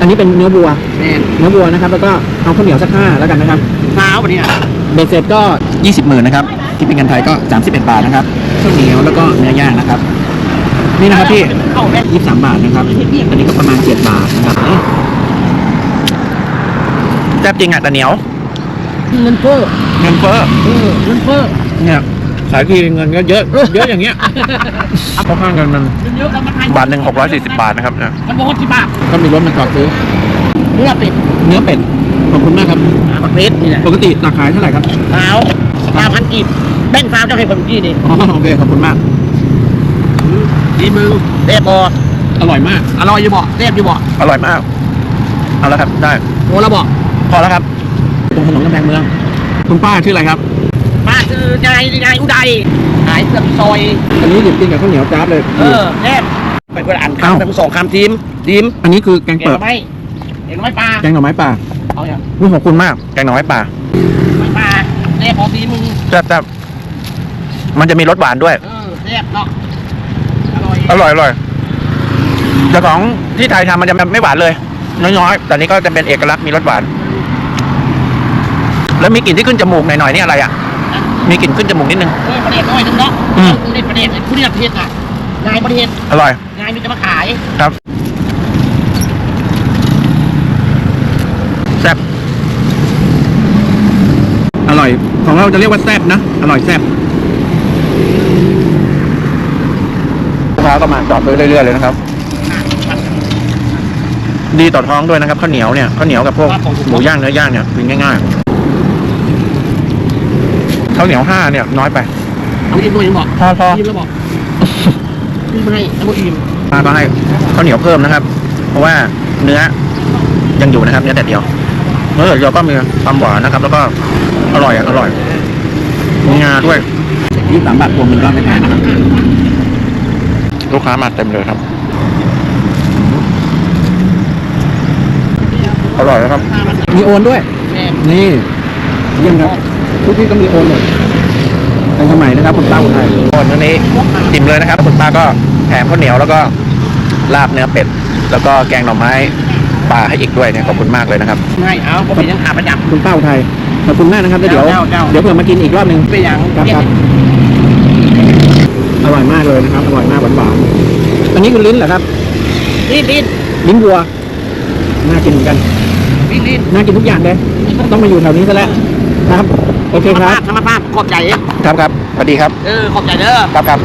อันนี้เป็นเนื้อวัวแม่นเนื้อวัวนะครับ แล้วก็เอาข้าวเหนียวสักห้าแล้วกันนะครับเช้าวันนี้อะเบสเสร็จก็ 20หมื่นนะครับที่เป็นเงินไทยก็ 31 บาทนะครับข้าวเหนียวแล้วก็เนื้อย่างนะครับ นี่นะครับพี่เข้าแม่23บาทนะครับ อันนี้ก็ประมาณ7บาทนะครับนี่แซ่บจริงอะแต่เหนียวเงินเฟ้อเงินเฟ้อเออเงินเฟ้อเนี่ย ขายทีเงินก็เยอะเยอะอย่างเงี้ยเข้าข้างกันมันเงินเยอะแล้วมันให้บาทหนึ่ง640บาทนะครับเนี่ยมันบอกว่าที่บาทก็มีรถมาจอดซื้อเนื้อเป็ดเนื้อเป็ดขอบคุณมากครับประเภทนี่แหละปกติราคาเท่าไหร่ครับเช้าสามพันกีบแบ่งฟาร์มเจ้าให้ผมกี่นี่อ๋อโอเคขอบคุณมากดีมือเรียบบ่อร่อยมาก อร่อยอยู่บ่เรียบอยู่บ่อร่อยมาก เอาละครับ ได้โอ้แล้วบ่พอแล้วครับตรงถนนกำแพงเมือง คุณป้าชื่ออะไรครับ ป้าคือยายยายอุดัยขายเครื่องซอย อันนี้หยิบกินกับข้าวเหนียวจ้าบเลยเออแนบไปคนละอันเอ้าคำเป็นสองคำทีมทีมอันนี้คือแกงแกงเปิหดน่อไม้แกงหน่อไม้ปลาแกงหน่อไม้ป่าเอาอย่างอุ้ยขอบคุณมาก แกงหน่อไม้ป่าหน่อไม้ปลาแนบพอทีมึงแซ่บๆมันจะมีรสหวานด้วย เออแนบเนาะอร่อยอร่อยอร่อยแต่ของที่ไทยทำมันจะไม่หวานเลย น้อยๆ แต่นี้ก็จะเป็นเอกลักษณ์มีรสหวาน แล้วมีกลิ่นที่ขึ้นจมูกหน่อยๆนี่อะไรอะ มีกลิ่นขึ้นจมูกนิดนึงเออประเด็นน้อยนึงเนาะอืมในประเด็นคุณนี่ประเทศอะนายประเทศอร่อย นายมีจะมาขายครับแซ่บอร่อย ของเราจะเรียกว่าแซ่บนะ อร่อยแซ่บลูกค้าก็มาจอดซื้อเรื่อยๆเลยนะครับ ดีต่อท้องด้วยนะครับข้าวเหนียวเนี่ยข้าวเหนียวกับพวกหมูย่างเนื้อย่างเนี่ยกินง่ายๆ ข้าวเหนียวห้าเนี่ยน้อยไปเอาอิ่มด้วยยังบอกพอพออิ่มแล้วบอกอิ่มให้แล้วบอกอิ่มป้าก็ให้ข้าวเหนียวเพิ่มนะครับ เพราะว่าเนื้อยังอยู่นะครับเนื้อแต่เดียวเนื้อแต่เดียวก็มีความหวานนะครับ แล้วก็อร่อยอะอร่อยมีงาด้วยยี่สามบาทรวมมันก็ไม่แพงนะครับลูกค้ามาเต็มเลยครับ อร่อยนะครับ มีโอนด้วยแม่นี่เยี่ยมครับ ทุกที่ก็มีโอนหมดในสมัยนะครับคุณป้าคนไทยโอนวันนี้อิ่มเลยนะครับคุณป้าก็แถมข้าวเหนียวแล้วก็ลาบเนื้อเป็ด แล้วก็แกงหน่อไม้ปลาให้อีกด้วยเนี่ยขอบคุณมากเลยนะครับให้เอาผมเป็นยังขาประจคุณป้าอุทัยขอบคุณมากนะครับแล้วเดี๋ยวเจ้าเจ้าเดี๋ยวเผื่อมากินอีกรอบหนึ่งำไปยังครับครับอร่อยมากเลยนะครับอร่อยมากหวานหวานๆอันนี้คือลิ้นเหรอครับลิ้นลิ้นลิ้นวัวน่ากินเหมือนกันลิ้นลิ้นน่ากินทุกอย่างเลยต้องมาอยู่แถวนี้ซะแล้ว ครับ โอเคครับ ธรรมภาพธรรมภาพขอบใจครับครับสวัสดีครับ เออ ขอบใจเด้อครับครับ